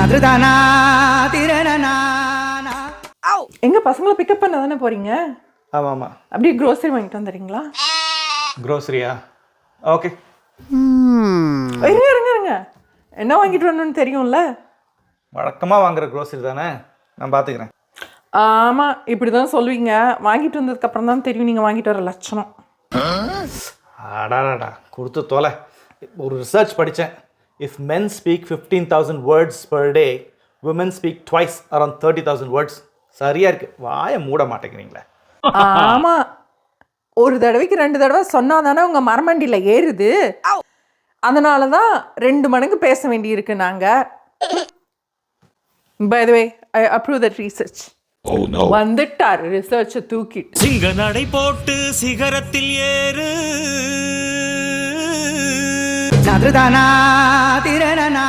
நதுதானா திரணனா எங்க பசங்களை பிக்கப் பண்ண தானே போறீங்க? ஆமாம் ஆமாம் அப்படியே க்ரோசரி வாங்கிட்டு வந்துடுறீங்களா? க்ரோசரியா ஓகே இருங்க இருங்க இருங்க. என்ன வாங்கிட்டு வரணும்னு தெரியும்ல? வழக்கமாக வாங்குற க்ரோசரி தானே? நான் பார்த்துக்கிறேன் ஆமா இப்படிதான் சொல்லுவீங்க. வாங்கிட்டு வந்ததுக்கு அப்புறம் தான் தெரியும் நீங்க வாங்கிட்டு வர லட்சணம். அடாடாடா கொடுத்து தொலை. ஒரு ரிசர்ச் படித்தேன் if men speak fifteen thousand words per day women speak twice around thirty thousand words சரியாக இருக்குது வாயை மூட மாட்டேங்கிறீங்களே. ஆமா. ஒரு தடவைக்கு ரெண்டு தடவை சொன்னா தானே உங்க மரமண்டியில ஏறுது. அதனால தான் ரெண்டு மடங்கு பேச வேண்டியிருக்கு நாங்க. By the way I approve that research வந்துட்டார். ரிசர்ச்சை தூக்கிட்டு. சிங்க நடை போட்டு சிகரத்தில் ஏறு. நதுதானா திரணனா